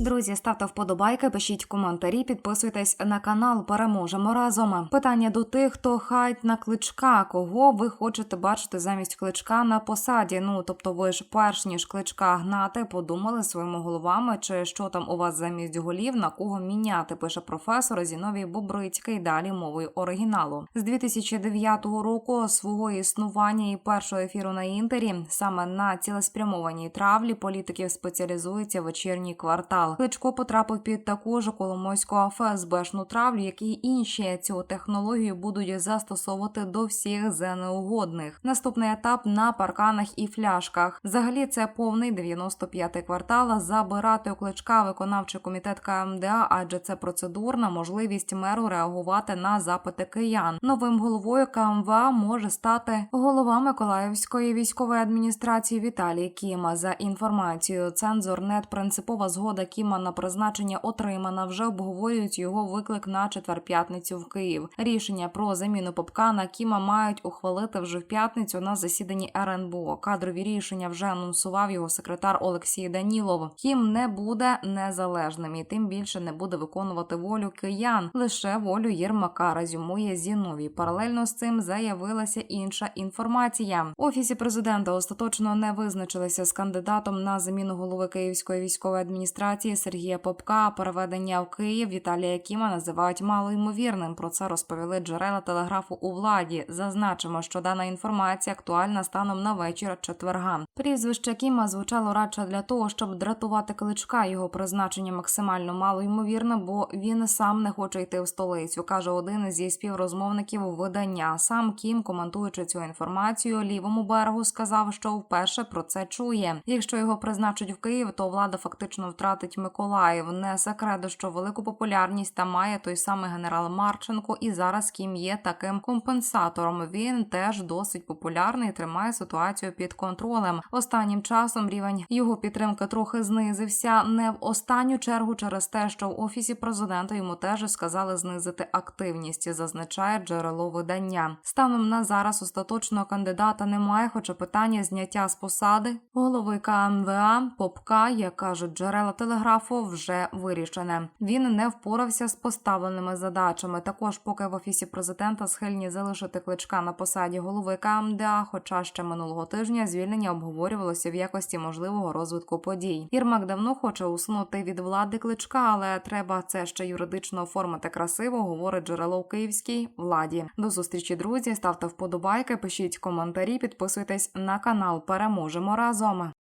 Друзі, ставте вподобайки, пишіть коментарі, підписуйтесь на канал. Переможемо разом. Питання до тих, хто хайт на кличка. Кого ви хочете бачити замість кличка на посаді? Ну тобто, ви ж перш ніж кличка гнати, подумали своїми головами, чи що там у вас замість голів, на кого міняти? Пише професор Зіновій Бобрицький. Далі мовою оригіналу з 2009 року свого існування і першого ефіру на інтері саме на цілеспрямованій травлі політиків спеціалізується вечірній квартал. Кличко потрапив під таку ж коломойську ФСБшну травлю, як і інші цю технологію будуть застосовувати до всіх зенеугодних. Наступний етап на парканах і фляшках. Взагалі це повний 95-й квартал. Забирати у кличка виконавчий комітет КМДА, адже це процедурна можливість меру реагувати на запити киян. Новим головою КМВА може стати голова Миколаївської військової адміністрації Віталій Кіма. За інформацією цензорнет принципова згода Кіма на призначення отримана. Вже обговорюють його виклик на четвер п'ятницю в Київ. Рішення про заміну Попка на Кіма мають ухвалити вже в п'ятницю на засіданні РНБО. Кадрові рішення вже анонсував його секретар Олексій Данілов. Кім не буде незалежним і тим більше не буде виконувати волю киян, лише волю Єрмака. Резюмує Зіновій. Паралельно з цим заявилася інша інформація. В Офісі президента остаточно не визначилися з кандидатом на заміну голови Київської військової адміністрації Сергія Попка. Переведення в Київ Віталія Кіма називають малоймовірним. Про це розповіли джерела телеграфу у владі. Зазначимо, що дана інформація актуальна станом на вечір четверга. Прізвище Кіма звучало радше для того, щоб дратувати кличка. Його призначення максимально малоймовірне, бо він сам не хоче йти в столицю. каже один зі співрозмовників видання. Сам Кім, коментуючи цю інформацію, лівому берегу сказав, що вперше про це чує. Якщо його призначать в Київ, то влада фактично втратить Миколаїв. Не секрет, що велику популярність там має той самий генерал Марченко, і зараз Кім є таким компенсатором. Він теж досить популярний, тримає ситуацію під контролем. Останнім часом рівень його підтримки трохи знизився. Не в останню чергу через те, що в офісі президента йому теж сказали знизити активність, зазначає джерело видання. Станом на зараз остаточного кандидата немає, хоча питання зняття з посади голови КМВА Попка, як кажуть джерела телеграфу, вже вирішене. Він не впорався з поставленими задачами. Також, поки в офісі президента схильні залишити кличка на посаді голови КМДА, хоча ще минулого тижня звільнення обговорювалося в якості можливого розвитку подій. Єрмак давно хоче усунути від влади кличка, але треба це ще юридично оформити красиво, говорить джерело в київській владі. До зустрічі, друзі. Ставте вподобайки, пишіть коментарі, підписуйтесь на канал. Переможемо разом.